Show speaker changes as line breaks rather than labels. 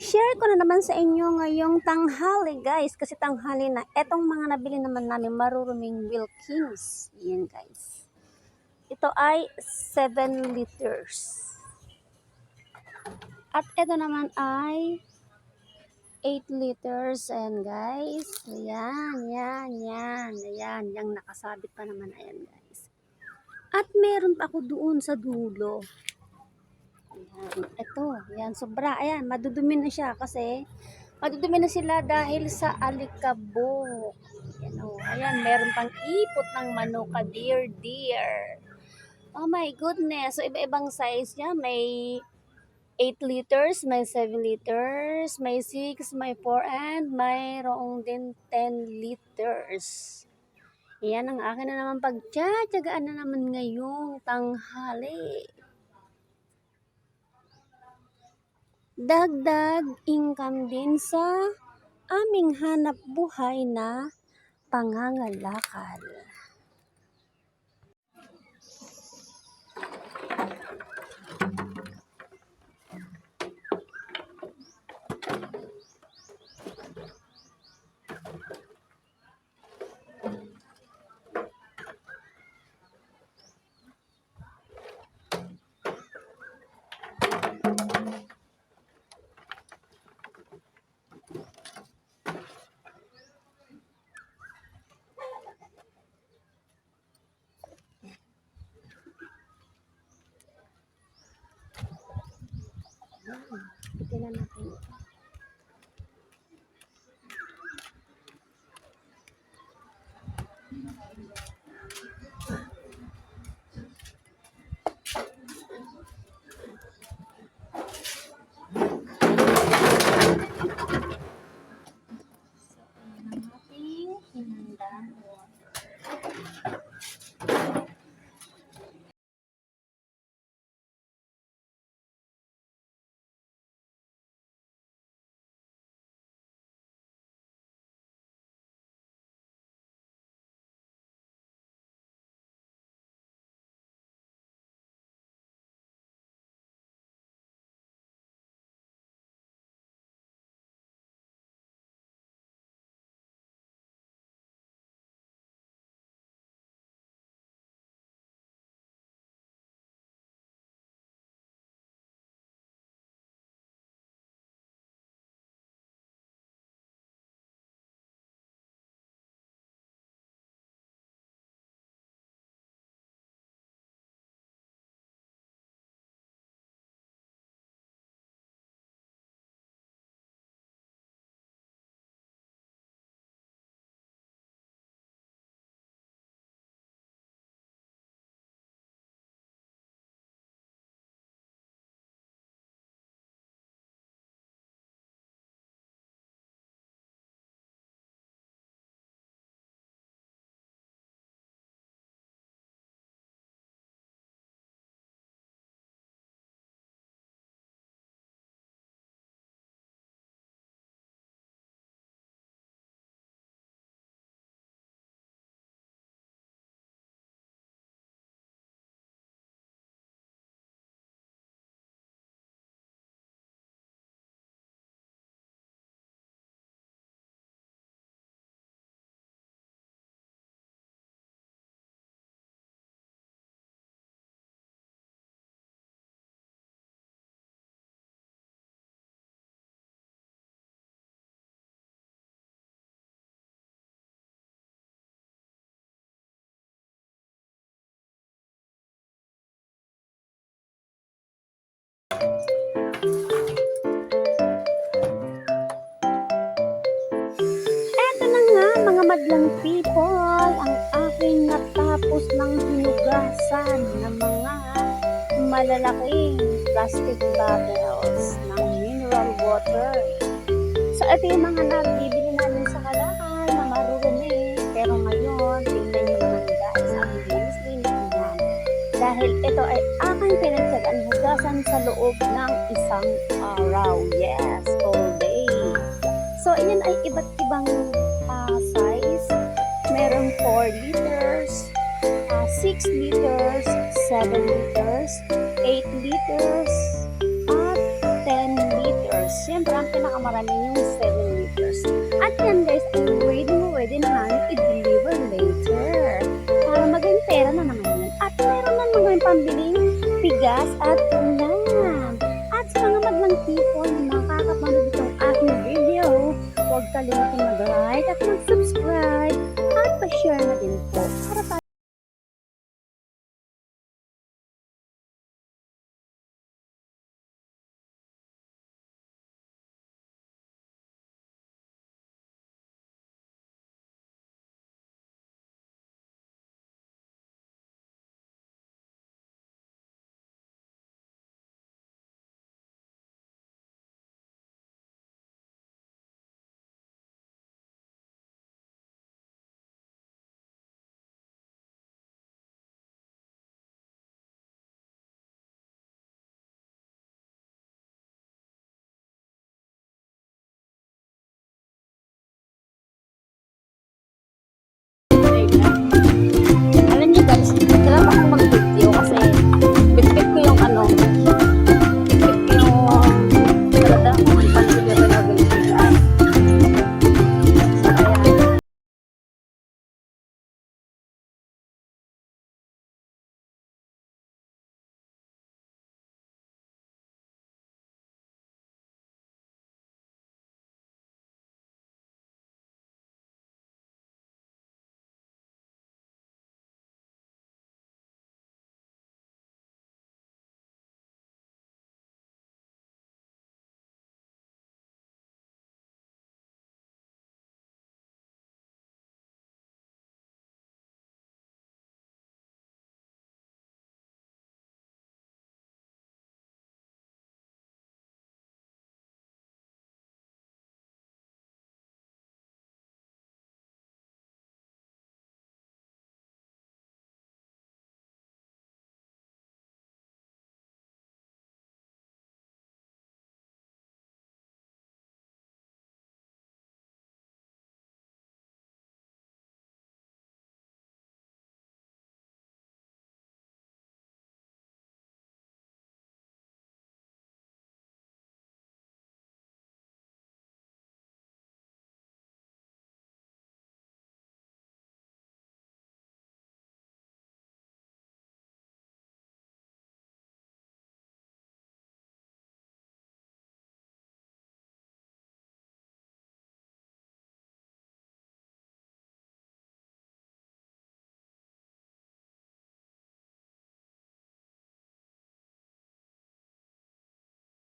share ko na naman sa inyo ngayong tanghali guys. Kasi tanghali na. Etong mga nabili naman namin maruruming Wilkins. Yan guys. Ito ay 7 liters. At ito naman ay 8 liters. And guys, yan, yan, yan. Ayan, yung nakasabit pa naman. Ayan guys. At meron pa ako doon sa dulo. Ito, yan, sobra. Ayan, madudumi na siya kasi madudumi na sila dahil sa alikabok. Ayan, oh, ayan, meron pang ipot ng manuka, dear, dear. Oh my goodness. So, iba-ibang size niya. May 8 liters, may 7 liters, may 6, may 4, and mayroong din 10 liters. Yan ang akin na naman pagtsatsagaan na naman ngayong tanghali. Dagdag income din sa aming hanap buhay na pangangalakal. done. Mga madlang people, ang aking natapos ng hinugasan ng mga malalaking plastic bottles ng mineral water. So ito yung mga nabibili namin sa kalakal na marurumi. Pero ngayon, tingnan nyo naman guys, ang linis-linis niyan. Dahil ito ay aking pinagsagaan hugasan sa loob ng isang araw. Yes, all day. So, ayan ay iba't ibang 4 liters, ah, 6 liters, 7 liters, 8 liters, at 10 liters. Siyempre, ang pinakamaraming yung 7 liters. At yan guys, ay ready mo ready na namin i-deliver later. Para maging pera na naman yun. At meron na naman pambiling bigas at ulam. At sa mga madlang tipo na makakapanood itong aking video, huwag kalimutan mag-like at mag-subscribe at pa-share na din po para